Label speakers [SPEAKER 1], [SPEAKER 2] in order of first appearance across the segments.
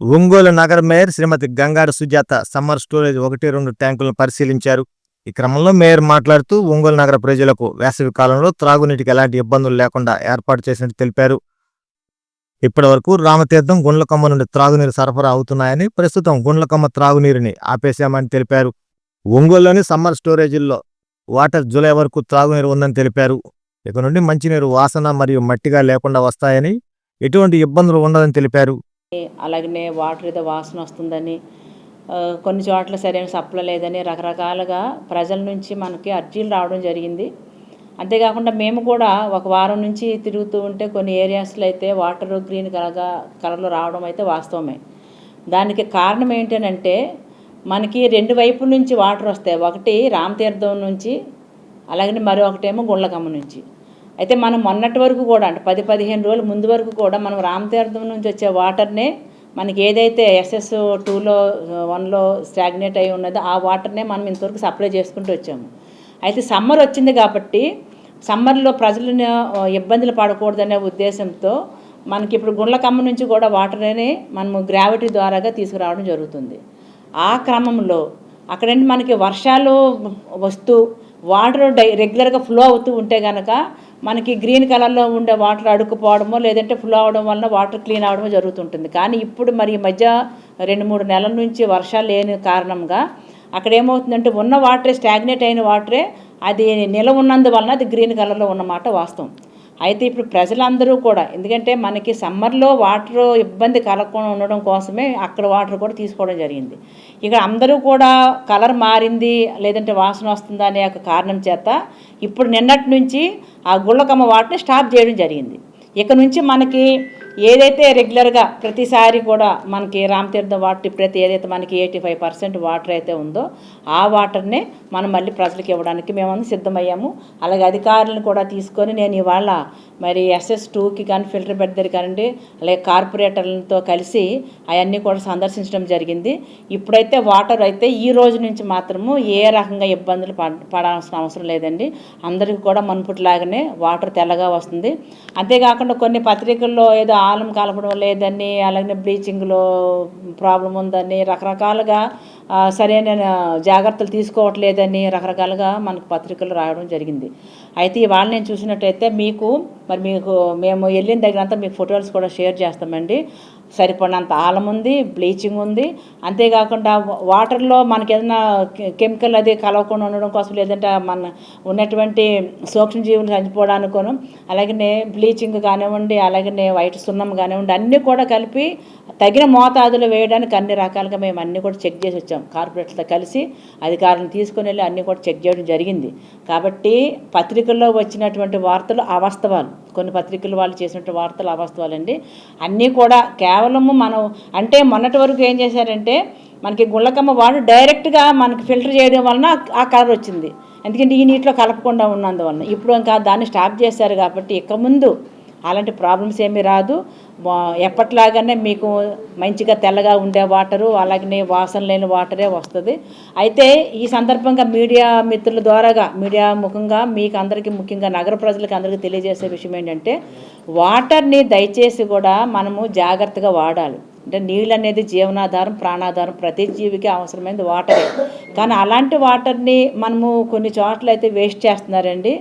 [SPEAKER 1] ఒంగోలు నగర mayor Srimati Gangaru Sujatha summer storage ఒకటి రెండు ట్యాంకులను పరిశీలించారు. ఈ క్రమంలో మేయర్ మాట్లాడుతూ ఒంగోలు నగర ప్రజలకు వేసవి కాలంలో త్రాగునీటికి ఎలాంటి ఇబ్బందులు లేకుండా ఏర్పాటు చేసినట్టు తెలిపారు. ఇప్పటి వరకు రామతీర్థం గుండ్లకమ్మ నుండి త్రాగునీరు సరఫరా అవుతున్నాయని ప్రస్తుతం గుండ్లకమ్మ త్రాగునీరుని ఆపేశామని తెలిపారు. ఒంగోలులోని సమ్మర్ స్టోరేజీల్లో వాటర్ జూలై వరకు త్రాగునీరు ఉందని తెలిపారు. ఇక నుండి మంచినీరు వాసన మరియు మట్టిగా లేకుండా వస్తాయని ఎటువంటి ఇబ్బందులు ఉండదని తెలిపారు.
[SPEAKER 2] అలాగనే వాటర్ ఏదో వాసన వస్తుందని కొన్ని చోట్ల సరైన సప్లై లేదని రకరకాలుగా ప్రజల నుంచి మనకి అర్జీలు రావడం జరిగింది. అంతేకాకుండా మేము కూడా ఒక వారం నుంచి తిరుగుతూ ఉంటే కొన్ని ఏరియాస్లో అయితే వాటర్ గ్రీన్ కలగా కలర్లో రావడం అయితే వాస్తవమే. దానికి కారణం ఏంటనంటే మనకి రెండు వైపుల నుంచి వాటర్ వస్తాయి. ఒకటి రామతీర్థం నుంచి అలాగనే మరొకటేమో గుండ్లకమ్మ నుంచి. అయితే మనం మొన్నటి వరకు కూడా అంటే పది పదిహేను రోజుల ముందు వరకు కూడా మనం రామతీర్థం నుంచి వచ్చే వాటర్నే మనకి ఏదైతే ఎస్ఎస్ టూలో వన్లో స్టాగ్నేట్ అయి ఉన్నదో ఆ వాటర్నే మనం ఇంతవరకు సప్లై చేసుకుంటూ వచ్చాము. అయితే సమ్మర్ వచ్చింది కాబట్టి సమ్మర్లో ప్రజలను ఇబ్బందులు పడకూడదనే ఉద్దేశంతో మనకి ఇప్పుడు గుండ్లకమ్మ నుంచి కూడా వాటర్ని మనము గ్రావిటీ ద్వారాగా తీసుకురావడం జరుగుతుంది. ఆ క్రమంలో అక్కడంటే మనకి వర్షాలు వస్తూ వాటర్ డై రెగ్యులర్గా ఫ్లో అవుతూ ఉంటే కనుక మనకి గ్రీన్ కలర్లో ఉండే వాటర్ అడుక్కుపోవడమో లేదంటే ఫ్లో అవడం వలన వాటర్ క్లీన్ అవడమో జరుగుతుంటుంది. కానీ ఇప్పుడు మరి ఈ మధ్య రెండు మూడు నెలల నుంచి వర్షాలు లేని కారణంగా అక్కడ ఏమవుతుందంటే ఉన్న వాటరే స్టాగ్నేట్ అయిన వాటరే అది నిల ఉన్నందువలన అది గ్రీన్ కలర్లో ఉన్నమాట వాస్తవం. అయితే ఇప్పుడు ప్రజలందరూ కూడా ఎందుకంటే మనకి సమ్మర్లో వాటర్ ఇబ్బంది కలగకుండా ఉండడం కోసమే అక్కడ వాటర్ కూడా తీసుకోవడం జరిగింది. ఇక్కడ అందరూ కూడా కలర్ మారింది లేదంటే వాసన వస్తుందా అనే ఒక కారణం చేత ఇప్పుడు నిన్నటి నుంచి ఆ గుళ్ళకమ్మ వాటర్ని స్టాప్ చేయడం జరిగింది. ఇక నుంచి మనకి ఏదైతే రెగ్యులర్గా ప్రతిసారి కూడా మనకి రామతీర్థం వాటర్ ఇప్పుడైతే ఏదైతే మనకి ఎయిటీ ఫైవ్ పర్సెంట్ వాటర్ అయితే ఉందో ఆ వాటర్నే మనం మళ్ళీ ప్రజలకు ఇవ్వడానికి మేమందరం సిద్ధమయ్యాము. అలాగే అధికారులను కూడా తీసుకొని నేను ఇవాళ మరి ఎస్ఎస్ టూకి కానీ ఫిల్టర్ బెడ్ దగ్గర కానివ్వండి అలాగే కార్పొరేటర్లతో కలిసి అవన్నీ కూడా సందర్శించడం జరిగింది. ఇప్పుడైతే వాటర్ అయితే ఈ రోజు నుంచి మాత్రము ఏ రకంగా ఇబ్బందులు పడాల్సిన అవసరం లేదండి. అందరికీ కూడా మనుపుట్లాగానే వాటర్ తెల్లగా వస్తుంది. అంతేకాకుండా కొన్ని పత్రికల్లో ఏదో ఆలం కలపడం లేదని అలాగే బ్లీచింగ్లో ప్రాబ్లం ఉందని రకరకాలుగా సరైన జాగ్రత్తలు తీసుకోవట్లేదని రకరకాలుగా మనకు పత్రికలు రాయడం జరిగింది. అయితే ఇవాళ నేను చూసినట్టయితే మీకు మరి మీకు మేము వెళ్ళిన దగ్గర అంతా మీకు ఫొటోస్ కూడా షేర్ చేస్తామండి. సరిపడినంత ఆలం ఉంది బ్లీచింగ్ ఉంది. అంతేకాకుండా వాటర్లో మనకి ఏదైనా కెమికల్ అది కలవకుండా ఉండడం కోసం లేదంటే మన ఉన్నటువంటి సూక్ష్మజీవులు చనిపోవడానికోను అలాగనే బ్లీచింగ్ కానివ్వండి అలాగనే వైట్ సున్నం కానివ్వండి అన్నీ కూడా కలిపి తగిన మోతాదులో వేయడానికి అన్ని రకాలుగా మేము అన్నీ కూడా చెక్ చేసి వచ్చాం. కార్పొరేట్లతో కలిసి అధికారులను తీసుకుని వెళ్ళి అన్నీ కూడా చెక్ చేయడం జరిగింది. కాబట్టి పత్రికల్లో వచ్చినటువంటి వార్తలు అవాస్తవాలు. కొన్ని పత్రికలు వాళ్ళు చేసినటువంటి వార్తలు అవాస్తవాలండి. అన్నీ కూడా కేవలము మనం అంటే మొన్నటి వరకు ఏం చేశారంటే మనకి గుళ్ళకమ్మ వాడు డైరెక్ట్గా మనకి ఫిల్టర్ చేయడం వలన ఆ కలర్ వచ్చింది. ఎందుకంటే ఈ నీటిలో కలపకుండా ఉన్నందువలన. ఇప్పుడు ఇంకా దాన్ని స్టాప్ చేశారు కాబట్టి ఇక ముందు అలాంటి ప్రాబ్లమ్స్ ఏమీ రాదు. ఎప్పట్లాగానే మీకు మంచిగా తెల్లగా ఉండే వాటరు అలాగనే వాసన లేని వాటరే వస్తుంది. అయితే ఈ సందర్భంగా మీడియా మిత్రుల ద్వారాగా మీడియా ముఖంగా మీకు అందరికీ ముఖ్యంగా నగర ప్రజలకు అందరికీ తెలియజేసే విషయం ఏంటంటే వాటర్ని దయచేసి కూడా మనము జాగ్రత్తగా వాడాలి. అంటే నీళ్ళు అనేది జీవనాధారం ప్రాణాధారం ప్రతి జీవికి అవసరమైనది వాటరే. కానీ అలాంటి వాటర్ని మనము కొన్ని చోట్ల అయితే వేస్ట్ చేస్తున్నారండి.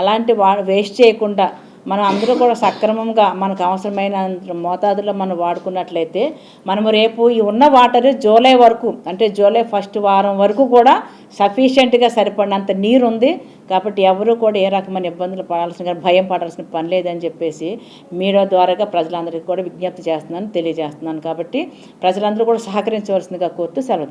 [SPEAKER 2] అలాంటి వా వేస్ట్ చేయకుండా మనం అందరూ కూడా సక్రమంగా మనకు అవసరమైన మోతాదులో మనం వాడుకున్నట్లయితే మనము రేపు ఈ ఉన్న వాటర్ జూలై వరకు అంటే జూలై ఫస్ట్ వారం వరకు కూడా సఫిషియెంట్గా సరిపడినంత నీరు ఉంది కాబట్టి ఎవరు కూడా ఏ రకమైన ఇబ్బందులు పడాల్సిన భయం పడాల్సిన పని లేదని చెప్పేసి మీడియా ద్వారాగా ప్రజలందరికీ కూడా విజ్ఞప్తి చేస్తున్నాను తెలియజేస్తున్నాను. కాబట్టి ప్రజలందరూ కూడా సహకరించవలసిందిగా కోరుతూ సెలవు